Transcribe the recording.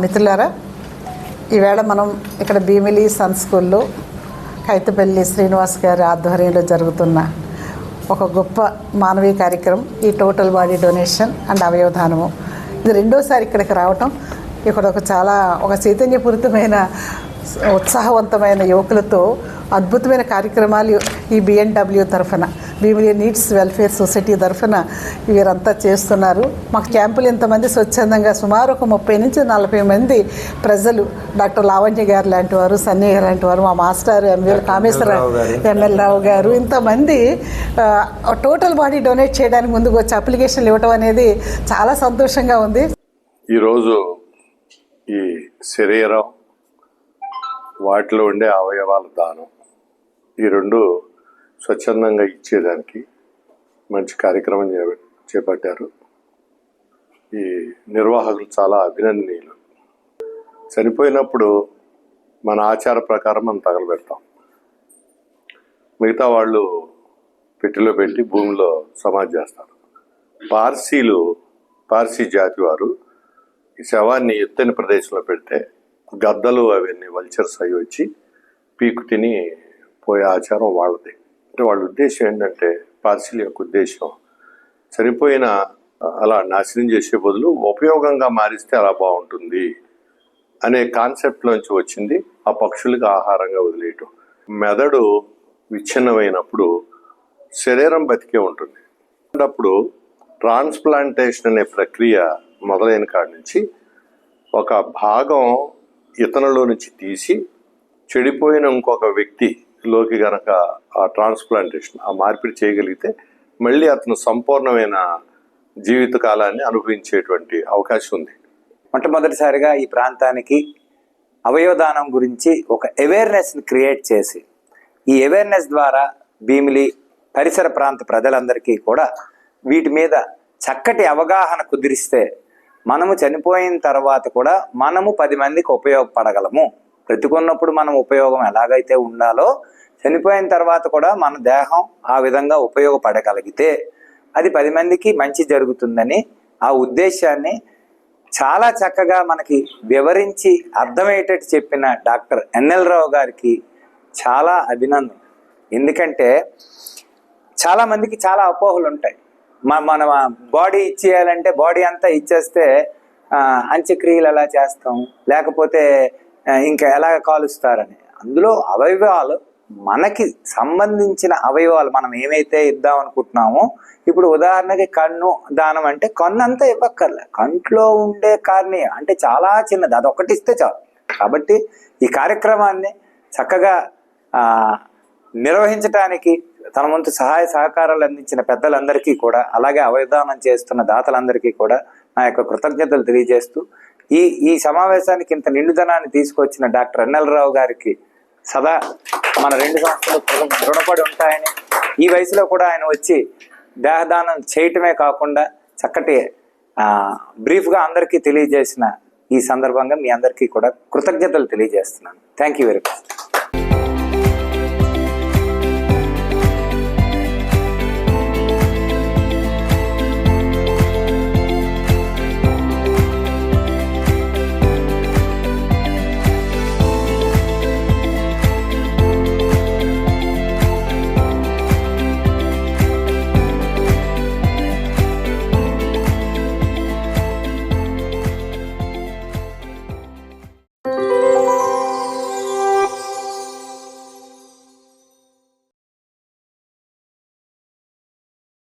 మిత్రులారా ఈవేళ మనం ఇక్కడ భీమిలి సన్ స్కూల్లో కైతపల్లి శ్రీనివాస్ గారి ఆధ్వర్యంలో జరుగుతున్న ఒక గొప్ప మానవీయ కార్యక్రమం ఈ టోటల్ బాడీ డొనేషన్ అండ్ అవయవదానము ఇది రెండోసారి ఇక్కడికి రావటం. ఇక్కడ ఒక చాలా ఒక చైతన్యపూరితమైన ఉత్సాహవంతమైన యువకులతో అద్భుతమైన కార్యక్రమాలు ఈ బిఎన్డబ్ల్యూ తరఫున. భీమిలి నీడ్స్ వెల్ఫేర్ సొసైటీ తరఫున వీరంతా చేస్తున్నారు. మాకు క్యాంపులు ఇంతమంది స్వచ్ఛందంగా సుమారు ఒక ముప్పై నుంచి నలభై మంది ప్రజలు డాక్టర్ లావణ్య గారు లాంటి వారు సన్నీ గారు లాంటి వారు మా master M L Kameswararao M L Rao గారు. ఇంతమంది టోటల్ బాడీ డొనేట్ చేయడానికి ముందుకు వచ్చి అప్లికేషన్లు ఇవ్వటం అనేది చాలా సంతోషంగా ఉంది. ఈరోజు ఈ శరీరం వాటిలో ఉండే అవయవాల దానం ఈ రెండు స్వచ్ఛందంగా ఇచ్చేదానికి మంచి కార్యక్రమం చేపట్టారు. ఈ నిర్వాహకులు చాలా అభినందనీయులు. చనిపోయినప్పుడు మన ఆచార ప్రకారం మనం తగలబెడతాం. మిగతా వాళ్ళు పెట్టిలో పెట్టి భూమిలో సమాధి చేస్తారు. పార్సీలు పార్సీ జాతి వారు ఈ శవాన్ని ఎత్తైన ప్రదేశంలో పెడితే గద్దలు అవన్నీ వల్చర్స్ అవి వచ్చి పీకు తిని పోయే ఆచారం వాళ్ళది. అంటే వాళ్ళ ఉద్దేశం ఏంటంటే పార్సిల్ యొక్క ఉద్దేశం. చనిపోయిన అలా నాశనం చేసే బదులు ఉపయోగంగా మారిస్తే అలా బాగుంటుంది అనే కాన్సెప్ట్లోంచి వచ్చింది ఆ పక్షులకు ఆహారంగా వదిలేయటం. మెదడు విచ్ఛిన్నమైనప్పుడు శరీరం బతికే ఉంటుంది. అప్పుడు ట్రాన్స్ప్లాంటేషన్ అనే ప్రక్రియ మొదలైన కాడి నుంచి ఒక భాగం ఇతనిలో నుంచి తీసి చెడిపోయిన ఇంకొక వ్యక్తి లోకి గనక ఆ ట్రాన్స్ప్లాంటేషన్ ఆ మార్పిడి చేయగలిగితే మళ్ళీ అతను సంపూర్ణమైన జీవిత కాలాన్ని అనుభవించేటువంటి అవకాశం ఉంది. మొట్టమొదటిసారిగా ఈ ప్రాంతానికి అవయవదానం గురించి ఒక అవేర్నెస్ని క్రియేట్ చేసి ఈ అవేర్నెస్ ద్వారా భీమిలి పరిసర ప్రాంత ప్రజలందరికీ కూడా వీటి మీద చక్కటి అవగాహన కుదిరిస్తే మనము చనిపోయిన తర్వాత కూడా మనము పది మందికి ఉపయోగపడగలము. బ్రతికున్నప్పుడు మనం ఉపయోగం ఎలాగైతే ఉండాలో చనిపోయిన తర్వాత కూడా మన దేహం ఆ విధంగా ఉపయోగపడగలిగితే అది పది మందికి మంచి జరుగుతుందని ఆ ఉద్దేశాన్ని చాలా చక్కగా మనకి వివరించి అర్థమయ్యేటట్టు చెప్పిన డాక్టర్ ఎన్ఎల్ రావు గారికి చాలా అభినందన ఎందుకంటే చాలా మందికి చాలా అపోహలు ఉంటాయి. మ- మన బాడీ ఇచ్చేయాలంటే బాడీ అంతా ఇచ్చేస్తే అంత్యక్రియలు ఎలా చేస్తాం? లేకపోతే ఇంకా ఎలా కాలుస్తారని. అందులో అవయవాలు మనకి సంబంధించిన అవయవాలు మనం ఏమైతే ఇద్దాం అనుకుంటున్నామో ఇప్పుడు ఉదాహరణకి కన్ను దానం అంటే కన్ను అంతా ఇవ్వక్కర్లే. కంట్లో ఉండే కార్నియ అంటే చాలా చిన్నది. అది ఒకటి ఇస్తే చాలు. కాబట్టి ఈ కార్యక్రమాన్ని చక్కగా నిర్వహించటానికి తన వంతు సహాయ సహకారాలు అందించిన పెద్దలందరికీ కూడా అలాగే అవయదానం చేస్తున్న దాతలందరికీ కూడా నా యొక్క కృతజ్ఞతలు తెలియజేస్తూ ఈ ఈ సమావేశానికి ఇంత నిండుదనాన్ని తీసుకొచ్చిన డాక్టర్ ఎన్ఎల్ రావు గారికి సదా మన రెండు సంస్థలు రుణపడి ఉంటాయని ఈ వయసులో కూడా ఆయన వచ్చి దేహదానం చేయటమే కాకుండా చక్కటి బ్రీఫ్గా అందరికీ తెలియజేసిన ఈ సందర్భంగా మీ అందరికీ కూడా కృతజ్ఞతలు తెలియజేస్తున్నాను. Thank you very much